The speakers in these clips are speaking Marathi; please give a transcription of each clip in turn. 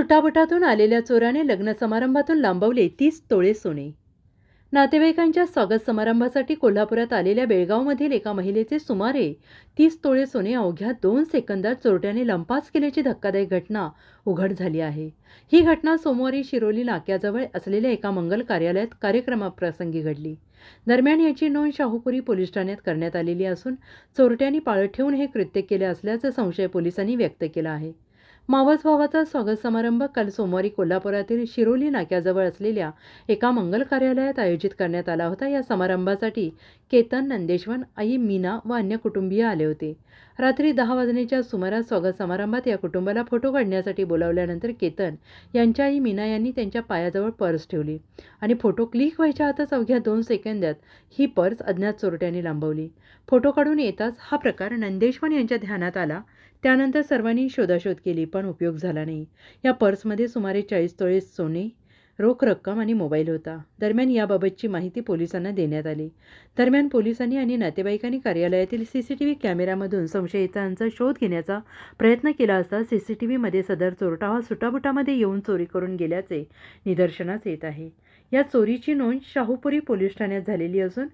सुटाबुटातून आलेल्या चोराने लग्न समारंभातून लांबवले तीस तोळे सोने. नातेवाईकांच्या स्वागत समारंभासाठी कोल्हापुरात आलेल्या बेळगावमधील एका महिलेचे सुमारे तीस तोळे सोने अवघ्या दोन सेकंदात चोरट्याने लंपास केल्याची धक्कादायक घटना उघड झाली आहे. ही घटना सोमवारी शिरोली नाक्याजवळ असलेल्या एका मंगल कार्यालयात कार्यक्रमाप्रसंगी घडली. दरम्यान याची नोंद शाहूपुरी पोलीस ठाण्यात करण्यात आलेली असून चोरट्यांनी पाळत ठेवून हे कृत्य केले असल्याचा संशय पोलिसांनी व्यक्त केला आहे. मावस भावाचा स्वागत समारंभ काल सोमवारी कोल्हापुरातील शिरोली नाक्याजवळ असलेल्या एका मंगल कार्यालयात आयोजित करण्यात आला होता. या समारंभासाठी केतन नंदेश्वन आई मीना व अन्य कुटुंबीय आले होते. रात्री दहा वाजण्याच्या सुमारास स्वागत समारंभात या कुटुंबाला फोटो काढण्यासाठी बोलावल्यानंतर केतन यांच्या आई मीना यांनी त्यांच्या पायाजवळ पर्स ठेवली आणि फोटो क्लिक व्हायच्या आतच अवघ्या दोन सेकंदात ही पर्स अज्ञात चोरट्यांनी लांबवली. फोटो काढून येताच हा प्रकार नंदेश्वन यांच्या ध्यानात आला. त्यानंतर सर्वांनी शोधाशोध केली पण उपयोग झाला नाही. या पर्समध्ये सुमारे चाळीस तोळे सोने रोख रक्कम आणि मोबाईल होता. दरम्यान याबाबतची माहिती पोलिसांना देण्यात आली. दरम्यान पोलिसांनी आणि नातेवाईकांनी कार्यालयातील सी सी टी व्ही कॅमेऱ्यामधून संशयितांचा शोध घेण्याचा प्रयत्न केला असता सी सी टी व्हीमध्ये सदर चोरटा हा सुटाबुटामध्ये येऊन चोरी करून गेल्याचे निदर्शनास येत आहे. या चोरीची नोंद शाहूपुरी पोलीस ठाण्यात झालेली असून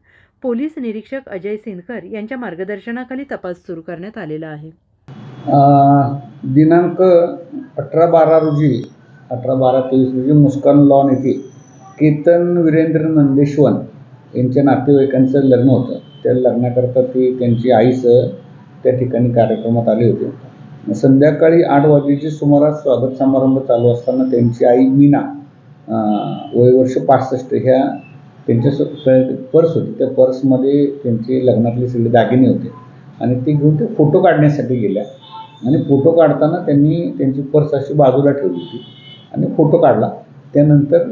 पोलीस निरीक्षक अजय सिंदकर यांच्या मार्गदर्शनाखाली तपास सुरू करण्यात आलेला आहे. दिनांक अठरा बारा रोजी अठरा बारा तेवीस रोजी मुस्कान लॉन येथे केतन वीरेंद्र नंदेश्वन यांच्या नातेवाईकांचं लग्न होतं. त्या लग्नाकरता ती त्यांची आईसह त्या ठिकाणी कार्यक्रमात आले होते. संध्याकाळी आठ वाजेची सुमारास स्वागत समारंभ चालू असताना त्यांची आई मीना अ, वय वर्ष पासष्ट ह्या त्यांच्या पर्स होती. त्या पर्समध्ये त्यांचे लग्नातले सगळे दागिने होते. आणि ते घेऊन ते फोटो काढण्यासाठी गेल्या. आणि फोटो काढताना त्यांनी त्यांची पर्स अशी बाजूला ठेवली होती. आणि फोटो काढला. त्यानंतर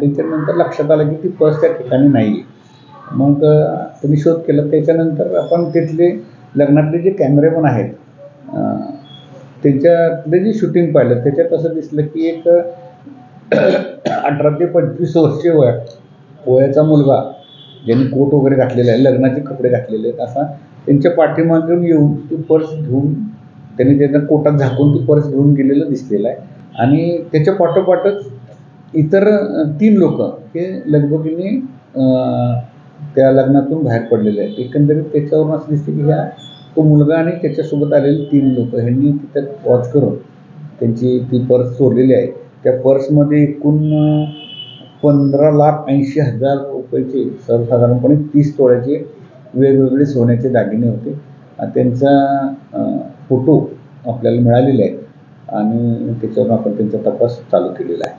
त्याच्यानंतर लक्षात आलं की ती पर्स त्या ठिकाणी नाही आहे मग तुम्ही त्यांनी शोध केला. त्याच्यानंतर आपण तिथले लग्नातले जे कॅमेरे पण आहेत त्यांच्यातले जे शूटिंग पाहिलं त्याच्यात असं दिसलं की एक अठरा ते पंचवीस वर्ष वय वयाचा मुलगा ज्यांनी कोट वगैरे घातलेला आहे लग्नाचे कपडे घातलेले आहेत असा त्यांच्या पाठीमागून येऊन ती पर्स घेऊन त्यांनी त्यांना कोटात झाकून ती पर्स घेऊन गेलेलं दिसलेलं आहे. आणि त्याच्या पाठोपाठच इतर तीन लोक हे लगबगीने त्या लग्नातून बाहेर पडलेले आहेत. एकंदरीत त्याच्यावरून असं दिसतं की ह्या तो मुलगा आणि त्याच्यासोबत आलेले तीन लोक ह्यांनी तिथं वॉच करून त्यांची ती पर्स चोरलेली आहे. त्या पर्समध्ये एकूण पंधरा लाख ऐंशी हजार रुपयाचे सर्वसाधारणपणे तीस तोळ्याचे वेगवेगळे सोन्याचे दागिने होते. त्यांचा फोटो आपल्याला मिळालेले आहेत आणि त्याच्यावरून आपण त्यांचा तपास चालू केलेला आहे.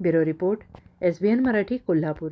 Bureau report S B N Marathi Kolhapur.